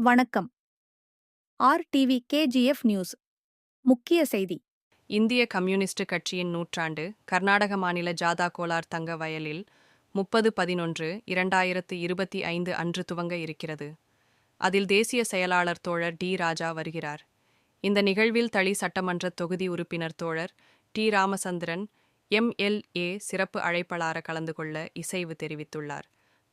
வணக்கம். RTV KGF news. முக்கிய செய்தி. இந்திய கம்யூனிஸ்ட் கட்சியின் நூற்றாண்டு கர்நாடக மாநில ஜாதா கோலார் தங்க வயலில் முப்பது பதினொன்று இரண்டாயிரத்து இருபத்தி ஐந்து அன்று துவங்க இருக்கிறது. அதில் தேசிய செயலாளர் தோழர் டி ராஜா வருகிறார். இந்த நிகழ்வில் தளி சட்டமன்ற தொகுதி உறுப்பினர் தோழர் டி ராமச்சந்திரன் எம்எல்ஏ சிறப்பு அழைப்பாளர கலந்து கொள்ள இசைவு தெரிவித்துள்ளார்.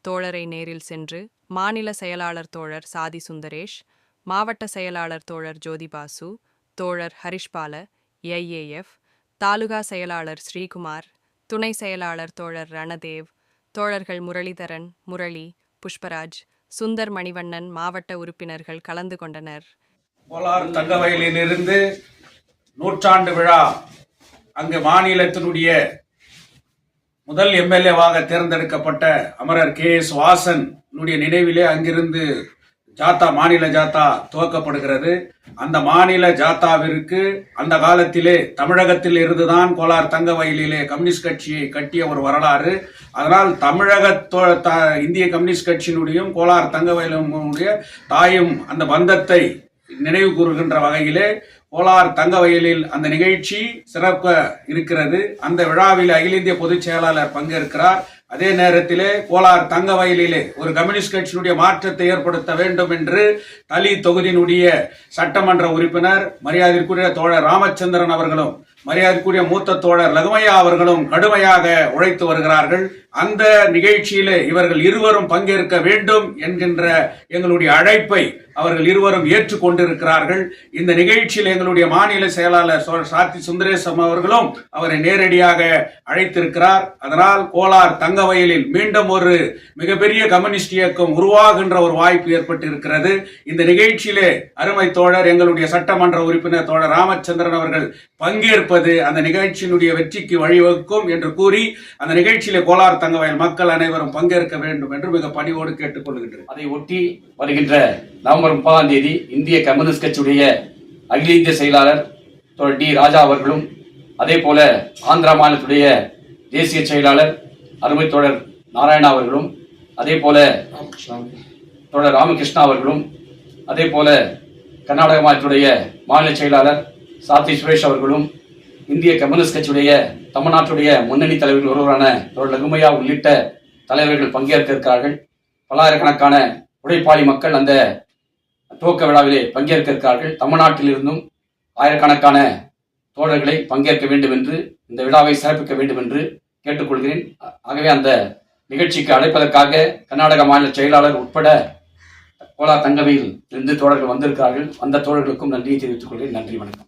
தோழரை நேரில் சென்று மாநில செயலாளர் தோழர் சாதி சுந்தரேஷ் மாவட்ட செயலாளர் தோழர் ஜோதிபாசு தோழர் ஹரிஷ்பால ஐஏஎஃப் தாலுகா செயலாளர் ஸ்ரீகுமார் துணை செயலாளர் தோழர் ரணதேவ் தோழர்கள் முரளிதரன் முரளி புஷ்பராஜ் சுந்தர் மணிவண்ணன் மாவட்ட உறுப்பினர்கள் கலந்து கொண்டனர். கோலார் தங்கவயலிலிருந்து நூற்றாண்டு விழா அங்கு மாநிலத்தினுடைய முதல் எம்எல்ஏவாக தேர்ந்தெடுக்கப்பட்ட அமரர் கே எஸ் வாசன் நினைவிலே அங்கிருந்து ஜாத்தா மாநில ஜாத்தா துவக்கப்படுகிறது. அந்த மாநில ஜாத்தாவிற்கு அந்த காலத்திலே தமிழகத்தில் இருந்துதான் கோலார் தங்க வயலிலே கம்யூனிஸ்ட் கட்சியை கட்டிய ஒரு வரலாறு. அதனால் தமிழக தோ- த- இந்திய கம்யூனிஸ்ட் கட்சியினுடையும் கோலார் தங்க வயலுடைய தாயும் அந்த பந்தத்தை நினைவு கூறுகின்ற வகையிலே கோலார் தங்க வயலில் அந்த நிகழ்ச்சி சிறக்க இருக்கிறது. அந்த விழாவில் அகில இந்திய பொதுச் செயலாளர் பங்கேற்கிறார். அதே நேரத்திலே கோலார் தங்க வயலிலே ஒரு கம்யூனிஸ்ட் கட்சியினுடைய மாற்றத்தை ஏற்படுத்த வேண்டும் என்று தலி தொகுதியினுடைய சட்டமன்ற உறுப்பினர் மரியாதைக்குரிய தோழர் ராமச்சந்திரன் அவர்களும் மரியாதைக்குரிய மூத்த தோழர் லகுமையா அவர்களும் கடுமையாக உழைத்து வருகிறார்கள். அந்த நிகழ்ச்சியில இவர்கள் இருவரும் பங்கேற்க வேண்டும் என்கின்ற எங்களுடைய அழைப்பை அவர்கள் இருவரும் ஏற்றுக்கொண்டிருக்கிறார்கள். இந்த நிகழ்ச்சியில் எங்களுடைய மாநில செயலாளர் சாத்தி சுந்தரேசம் அவர்களும் அவரை நேரடியாக அழைத்திருக்கிறார். அதனால் கோலார் தங்கவயலில் மீண்டும் ஒரு மிகப்பெரிய கம்யூனிஸ்ட் இயக்கம் உருவாகின்ற ஒரு வாய்ப்பு ஏற்பட்டு இருக்கிறது இந்த நிகழ்ச்சியிலே அருமை தோழர் எங்களுடைய சட்டமன்ற உறுப்பினர் தோழர் ராமச்சந்திரன் அவர்கள் பங்கேற்ப பங்கேற்பது அந்த நிகழ்ச்சியினுடைய வெற்றிக்கு வழிவகுக்கும் என்று கூறி அந்த நிகழ்ச்சியிலே கோலார் தங்கவயல் மக்கள் அனைவரும் பங்கேற்க வேண்டும் என்று மிக பணிவோடு கேட்டுக்கொள்கின்றேன் அதை ஒட்டி வருகின்ற நவம்பர் முப்பதாம் தேதி இந்திய கம்யூனிஸ்ட் கட்சியுடைய அகில இந்திய செயலாளர் டி ராஜா அவர்களும் அதே போல ஆந்திரா மாநிலத்துடைய தேசிய செயலாளர் அருமை தோழர் நாராயணா அவர்களும் அதே போல தோழர் ராமகிருஷ்ணா அவர்களும் அதே போல கர்நாடக மாநிலத்துடைய மாநில செயலாளர் சாத்தி சுரேஷ் அவர்களும் இந்திய கம்யூனிஸ்ட் கட்சியுடைய தமிழ்நாட்டுடைய முன்னணி தலைவர்கள் ஒருவரான தோழர் லகுமையா உள்ளிட்ட தலைவர்கள் பங்கேற்க இருக்கிறார்கள் பல்லாயிரக்கணக்கான உழைப்பாளி மக்கள் அந்த துவக்க விழாவிலே பங்கேற்க இருக்கிறார்கள் தமிழ்நாட்டிலிருந்தும் ஆயிரக்கணக்கான தோழர்களை பங்கேற்க வேண்டும் என்று இந்த விழாவை சிறப்பிக்க வேண்டும் என்று கேட்டுக்கொள்கிறேன். ஆகவே அந்த நிகழ்ச்சிக்கு அழைப்பதற்காக கர்நாடக மாநில செயலாளர் உட்பட கோலா தங்கவையில் இருந்து தோழர்கள் வந்திருக்கிறார்கள். அந்த தோழர்களுக்கும் நன்றியை தெரிவித்துக் கொள்கிறேன். நன்றி வணக்கம்.